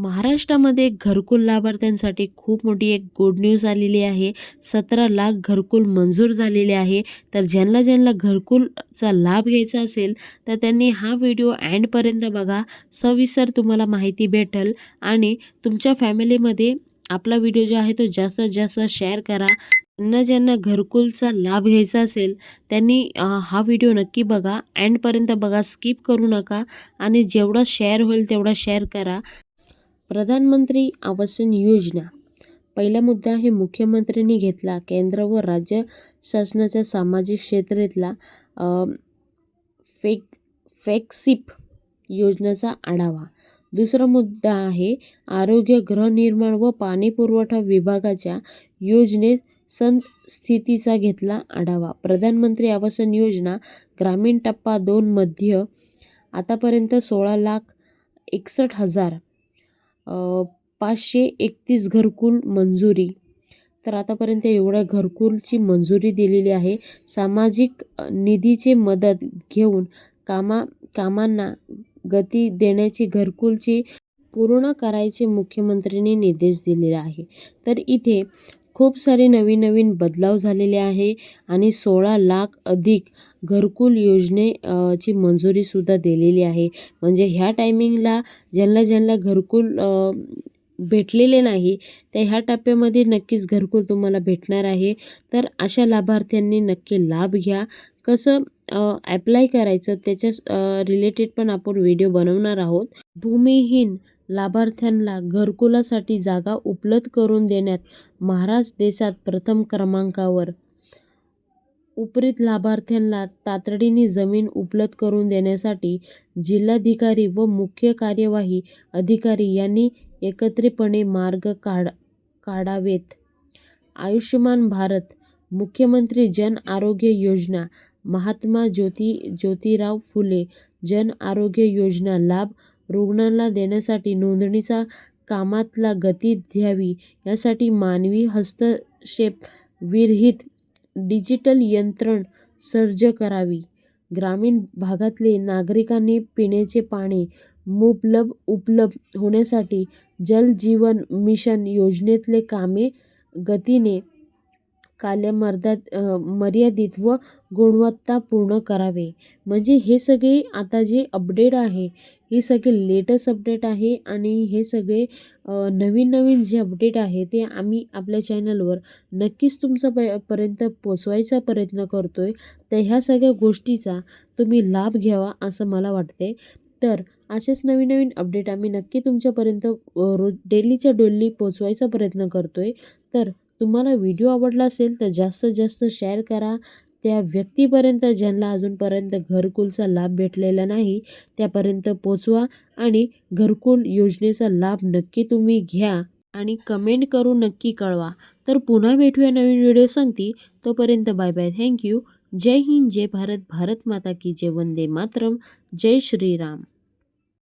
महाराष्ट्रामध्ये घरकुल लाभार्थ्यांसाठी खूप मोठी एक गुड न्यूज आलेली आहे. सतरा लाख घरकुल मंजूर झालेले आहे. तर ज्यांना ज्यांना घरकुलचा लाभ घ्यायचा असेल तर त्यांनी हा व्हिडिओ अँडपर्यंत बघा. सविस्तर तुम्हाला माहिती भेटेल आणि तुमच्या फॅमिलीमध्ये आपला व्हिडिओ जो आहे तो जास्तीत जास्त शेअर करा. ज्यांना ज्यांना घरकुलचा लाभ घ्यायचा असेल त्यांनी हा व्हिडिओ नक्की बघा. अँडपर्यंत बघा. स्किप करू नका आणि जेवढा शेअर होईल तेवढा शेअर करा. प्रधानमंत्री आवासन योजना. पहिला मुद्दा हे मुख्यमंत्र्यांनी घेतला केंद्र व राज्य शासनाच्या सामाजिक क्षेत्रातला फेक फेक्सिप योजनेचा आढावा. दुसरा मुद्दा आहे आरोग्य गृहनिर्माण व पाणी पुरवठा विभागाच्या योजनेत संस्थितीचा घेतला आढावा. प्रधानमंत्री आवासन योजना ग्रामीण टप्पा दोनमध्ये आतापर्यंत सोळा लाख एकसष्ट हजार पाचशे एकतीस घरकुल मंजुरी. तर आतापर्यंत एवढ्या घरकुलची मंजुरी दिलेली आहे. सामाजिक निधीची मदत घेऊन कामा कामांना गती देण्याची घरकुलची पूर्ण करायचे मुख्यमंत्र्यांनी निर्देश दिलेला आहे. तर इथे खूप सारे नवीन नवीन बदलाव झालेले आहे आणि सोळा लाख अधिक घरकुल योजने ची मंजुरीसुद्धा दिलेली आहे. म्हणजे ह्या टायमिंगला ज्यांना ज्यांना घरकुल भेटलेले नाही तर ह्या टप्प्यामध्ये नक्कीच घरकुल तुम्हाला भेटणार आहे. तर अशा लाभार्थ्यांनी नक्की लाभ घ्या. कसं ॲप्लाय करायचं त्याच्या रिलेटेड पण आपण व्हिडिओ बनवणार आहोत. भूमिहीन लाभार्थ्यांना घरकुलासाठी जागा उपलब्ध करून देण्यात महाराष्ट्र देशात प्रथम क्रमांकावर. उपरीत लाभार्थ्यांना तातडीने जमीन उपलब्ध करून देण्यासाठी जिल्हाधिकारी व मुख्य कार्यवाही अधिकारी यांनी एकत्रितपणे मार्ग काढ काढावेत. आयुष्यमान भारत मुख्यमंत्री जन आरोग्य योजना महात्मा ज्योती ज्योतिराव फुले जन आरोग्य योजना लाभ रुग्णांना देण्यासाठी नोंदणीचा कामातला गती द्यावी यासाठी मानवी हस्तक्षेप विरहित डिजिटल यंत्रण सर्ज करावी. ग्रामीण भागातले नागरिकांनी पिण्याचे पाणी मुबलक उपलब्ध होण्यासाठी जल जीवन मिशन योजनेतले कामे गतीने कालमर्याद मर्यादित व गुणवत्तापूर्ण करावे. म्हणजे हे सगळे आता जे अपडेट आहे हे सगळे लेटेस्ट अपडेट आहे आणि हे सगळे नवीन नवीन जे अपडेट आहे ते आम्ही आपल्या चॅनलवर नक्कीच तुमचा प पर्यंत पोचवायचा प्रयत्न करतो आहे तर ह्या सगळ्या गोष्टीचा तुम्ही लाभ घ्यावा असं मला वाटते तर असेच नवीन नवीन अपडेट आम्ही नक्की तुमच्यापर्यंत रोज डेलीच्या डेली पोचवायचा प्रयत्न करतो आहे तर तुम्हाला व्हिडिओ आवडला असेल तर जास्तीत जास्त शेअर करा. त्या व्यक्तीपर्यंत ज्यांना अजूनपर्यंत घरकुलचा लाभ भेटलेला नाही त्यापर्यंत पोचवा आणि घरकुल योजनेचा लाभ नक्की तुम्ही घ्या आणि कमेंट करून नक्की कळवा. तर पुन्हा भेटूया नवीन व्हिडिओ सांगती. तोपर्यंत बाय बाय थँक्यू जय हिंद जय भारत. भारत माता की जय. वंदे मातरम. जय श्रीराम.